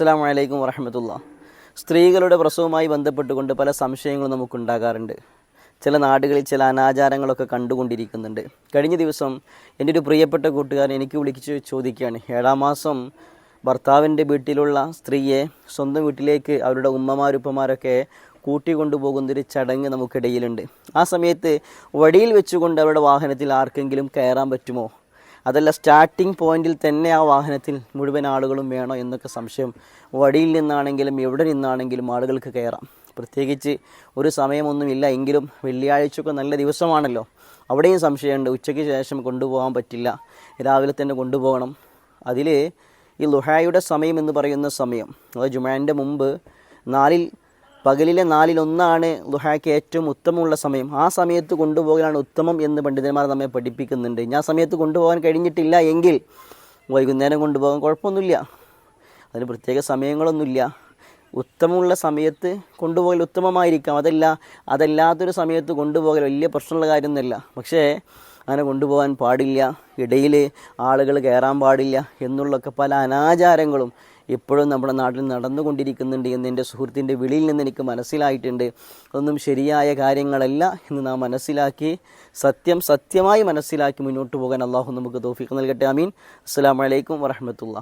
അസ്സാം വലൈക്കും വറഹമത്തുള്ള. സ്ത്രീകളുടെ പ്രസവവുമായി ബന്ധപ്പെട്ടുകൊണ്ട് പല സംശയങ്ങളും നമുക്കുണ്ടാകാറുണ്ട്. ചില നാടുകളിൽ ചില അനാചാരങ്ങളൊക്കെ കണ്ടുകൊണ്ടിരിക്കുന്നുണ്ട്. കഴിഞ്ഞ ദിവസം എന്റെ ഒരു പ്രിയപ്പെട്ട കൂട്ടുകാരൻ എനിക്ക് വിളിച്ച് ചോദിക്കുകയാണ്. ഏഴാം മാസം ഭർത്താവിന്റെ വീട്ടിലുള്ള സ്ത്രീയെ സ്വന്തം വീട്ടിലേക്ക് അവരുടെ ഉമ്മമാരുപ്പമാരൊക്കെ കൂട്ടിക്കൊണ്ടുപോകുന്നൊരു ചടങ്ങ് നമുക്കിടയിലുണ്ട്. ആ സമയത്ത് വഴിയിൽ വെച്ചുകൊണ്ട് അവരുടെ വാഹനത്തിൽ ആർക്കെങ്കിലും കയറാൻ പറ്റുമോ? അതല്ല സ്റ്റാർട്ടിംഗ് പോയിന്റിൽ തന്നെ ആ വാഹനത്തിൽ മുഴുവൻ ആളുകളും വേണോ എന്നൊക്കെ സംശയം. വടിയിൽ നിന്നാണെങ്കിലും എവിടെ നിന്നാണെങ്കിലും ആളുകൾക്ക് കയറാം. പ്രത്യേകിച്ച് ഒരു സമയമൊന്നുമില്ല എങ്കിലും വെള്ളിയാഴ്ചയൊക്കെ നല്ല ദിവസമാണല്ലോ. അവിടെയും സംശയമുണ്ട് ഉച്ചയ്ക്ക് ശേഷം കൊണ്ടുപോകാൻ പറ്റില്ല. രാവിലെ തന്നെ കൊണ്ടുപോകണം. അതിൽ ഈ ലുഹായുടെ സമയം എന്ന് പറയുന്ന സമയം അതായത് ജുമാന്റെ മുമ്പ് നാലിൽ പകലിലെ നാലിലൊന്നാണ് ലുഹായ്ക്ക് ഏറ്റവും ഉത്തമമുള്ള സമയം. ആ സമയത്ത് കൊണ്ടുപോകലാണ് ഉത്തമം എന്ന് പണ്ഡിതന്മാർ നമ്മെ പഠിപ്പിക്കുന്നുണ്ട്. ഞാൻ സമയത്ത് കൊണ്ടുപോകാൻ കഴിഞ്ഞിട്ടില്ല എങ്കിൽ വൈകുന്നേരം കൊണ്ടുപോകാൻ കുഴപ്പമൊന്നുമില്ല. അതിന് പ്രത്യേക സമയങ്ങളൊന്നുമില്ല. ഉത്തമമുള്ള സമയത്ത് കൊണ്ടുപോകൽ ഉത്തമമായിരിക്കാം. അതല്ല അതല്ലാത്തൊരു സമയത്ത് കൊണ്ടുപോകൽ വലിയ പ്രശ്നമുള്ള കാര്യമൊന്നുമല്ല. പക്ഷേ അങ്ങനെ കൊണ്ടുപോകാൻ പാടില്ല. ഇടയിൽ ആളുകൾ കയറാൻ പാടില്ല എന്നുള്ളൊക്കെ പല അനാചാരങ്ങളും ഇപ്പോഴും നമ്മുടെ നാട്ടിൽ നടന്നുകൊണ്ടിരിക്കുന്നുണ്ട് എന്ന് എന്റെ സുഹൃത്തിന്റെ വിളിയിൽ നിന്ന് എനിക്ക് മനസ്സിലായിട്ടുണ്ട്. അതൊന്നും ശരിയായ കാര്യങ്ങളല്ല എന്ന് നാം മനസ്സിലാക്കി സത്യം സത്യമായി മനസ്സിലാക്കി മുന്നോട്ട് പോകാൻ അള്ളാഹു നമുക്ക് തോഫിക്ക് നൽകട്ടെ. അമീൻ അസ്സാം വലൈക്കും വറഹമത്തുള്ള